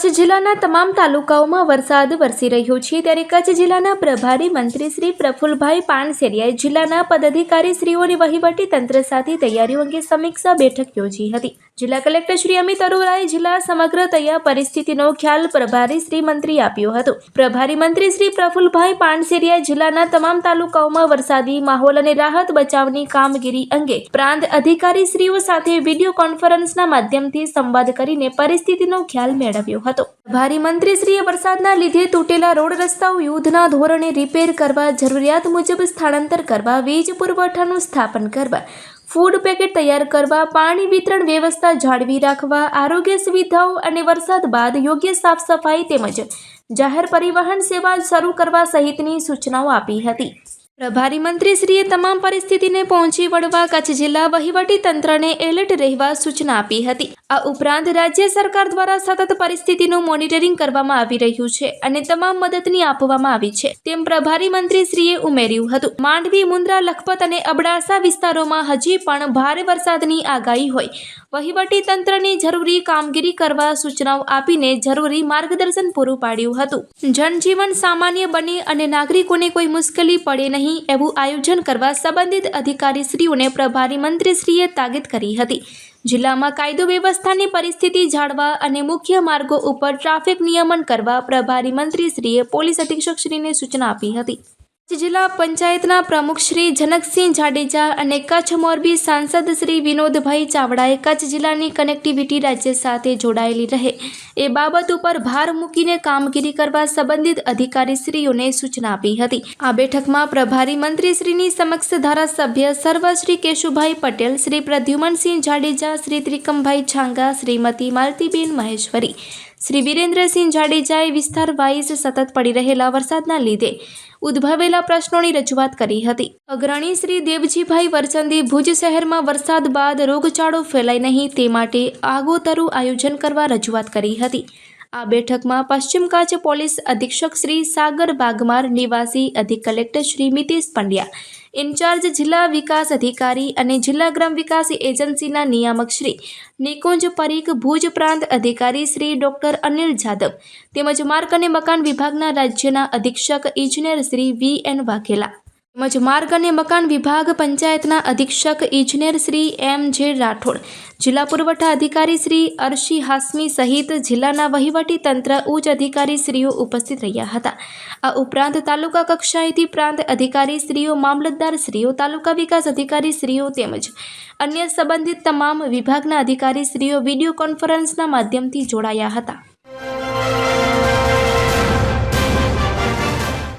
કચ્છ જિલ્લાના તમામ તાલુકાઓમાં વરસાદ વરસી રહ્યો છે. ત્યારે કચ્છ જિલ્લાના પ્રભારી મંત્રી શ્રી પ્રફુલભાઈ પાનસેરિયાએ જિલ્લાના પદાધિકારીશ્રીઓની વહીવટી તંત્ર સાથે તૈયારીઓ અંગે સમીક્ષા બેઠક યોજી હતી. જિલ્લા કલેક્ટર શ્રી અમિત અરોરાએ જિલ્લા સમગ્ર તૈયાર પરિસ્થિતિનો ખ્યાલ પ્રભારી શ્રી મંત્રી આપ્યો હતો. પ્રભારી મંત્રી શ્રી પ્રફુલભાઈ પાનસેરિયા જિલ્લાના તમામ તાલુકાઓમાં વરસાદી માહોલ અને રાહત બચાવની કામગીરી અંગે પ્રાંત અધિકારી શ્રીઓ સાથે વીડિયો કોન્ફરન્સના માધ્યમથી સંવાદ કરીને પરિસ્થિતિનો ખ્યાલ મેળવ્યો હતો. પ્રભારી મંત્રીશ્રીએ વરસાદના લીધે તૂટેલા રોડ રસ્તાઓ, યુદ્ધના ધોરણે રિપેર કરવા જરૂરિયાત મુજબ સ્થળાંતર કરવા, વીજ પુરવઠાનું સ્થાપન કરવા ફૂડ પેકેટ તૈયાર કરવા, પાણી વિતરણ વ્યવસ્થા જાળવી રાખવા, આરોગ્ય સુવિધાઓ અને વરસાદ બાદ યોગ્ય સાફ સફાઈ તેમજ જાહેર પરિવહન સેવા શરૂ કરવા સહિતની સૂચનાઓ આપી હતી. પ્રભારી મંત્રીશ્રીએ તમામ પરિસ્થિતિને પહોંચી વળવા કચ્છ જિલ્લા વહીવટી તંત્રને એલર્ટ રહેવા સૂચના આપી હતી. આ ઉપરાંત રાજ્ય સરકાર દ્વારા સતત પરિસ્થિતિનું મોનિટરિંગ કરવામાં આવી રહ્યું છે અને તમામ મદદની આપવામાં આવી છે. તેમ પ્રભારી મંત્રીશ્રીએ ઉમેર્યું હતું. માંડવી, મુન્દ્રા, લખપત અને અબડાસા વિસ્તારોમાં હજી પણ ભારે વરસાદની આગાહી હોય. વહીવટી તંત્રની જરૂરી કામગીરી કરવા સૂચનાઓ આપીને જરૂરી માર્ગદર્શન પૂરું પાડ્યું હતું. જનજીવન સામાન્ય બને અને નાગરિકોને કોઈ મુશ્કેલી પડે નહીં એવું આયોજન કરવા સંબંધિત અધિકારીશ્રીઓને પ્રભારી મંત્રીશ્રીએ તાકીદ કરી હતી. જિલ્લામાં કાયદો વ્યવસ્થાની પરિસ્થિતિ જાળવા અને મુખ્ય માર્ગો ઉપર ટ્રાફિક નિયમન કરવા પ્રભારી મંત્રીશ્રીએ પોલીસ અધિક્ષકશ્રીને સૂચના આપી હતી. જિલ્લા પંચાયતના પ્રમુખ શ્રી જનકસિંહ જાડેજા અને કચ્છ મોરબી સાંસદ શ્રી વિનોદભાઈ ચાવડાએ કચ્છ જિલ્લાની કનેક્ટિવિટી રાજ્ય સાથે જોડાયેલી રહે. એ બાબત ઉપર ભાર મૂકીને કામગીરી કરવા સંબંધિત અધિકારીશ્રીઓને સૂચના આપી હતી. આ બેઠકમાં પ્રભારી મંત્રીશ્રીની સમક્ષ ધારાસભ્ય સર્વ શ્રી કેશુભાઈ પટેલ, શ્રી પ્રદ્યુમનસિંહ જાડેજા, શ્રી ત્રિકમભાઈ છાંગા, શ્રીમતી માલતીબેન મહેશ્વરી શ્રી વિરેન્દ્રસિંહ જાડેજાએ વિસ્તાર વાઇઝ સતત પડી રહેલા વરસાદના લીધે ઉદ્ભવેલા પ્રશ્નોની રજૂઆત કરી હતી. અગ્રણી શ્રી દેવજીભાઈ વરસંદી ભુજ શહેરમાં વરસાદ બાદ રોગચાળો ફેલાય નહીં તે માટે આગોતરું આયોજન કરવા રજૂઆત કરી હતી. આ બેઠકમાં પશ્ચિમ કચ્છ પોલીસ અધિક્ષક શ્રી સાગર બાગમાર, નિવાસી અધિક કલેક્ટર શ્રી મિતેશ પંડ્યા, ઇન્ચાર્જ જિલ્લા વિકાસ અધિકારી અને જિલ્લા ગ્રામ વિકાસ એજન્સીના નિયામક શ્રી નિકુંજ પરીખ, ભુજ પ્રાંત અધિકારી શ્રી ડોક્ટર અનિલ જાદવ તેમજ માર્ગ અને મકાન વિભાગના રાજ્યના અધિક્ષક ઇજનેર શ્રી વી એન વાઘેલા. તેમજ માર્ગ અને મકાન વિભાગ પંચાયતના અધિક્ષક ઇજનેર શ્રી એમ જે રાઠોડ, જિલ્લા પુરવઠા અધિકારી શ્રી અર્શી હાસમી સહિત જિલ્લાના વહીવટી તંત્ર ઉચ્ચ અધિકારીશ્રીઓ ઉપસ્થિત રહ્યા હતા. આ ઉપરાંત તાલુકા કક્ષાએથી પ્રાંત અધિકારીશ્રીઓ, મામલતદારશ્રીઓ, તાલુકા વિકાસ અધિકારીશ્રીઓ તેમજ અન્ય સંબંધિત તમામ વિભાગના અધિકારીશ્રીઓ વીડિયો કોન્ફરન્સના માધ્યમથી જોડાયા હતા.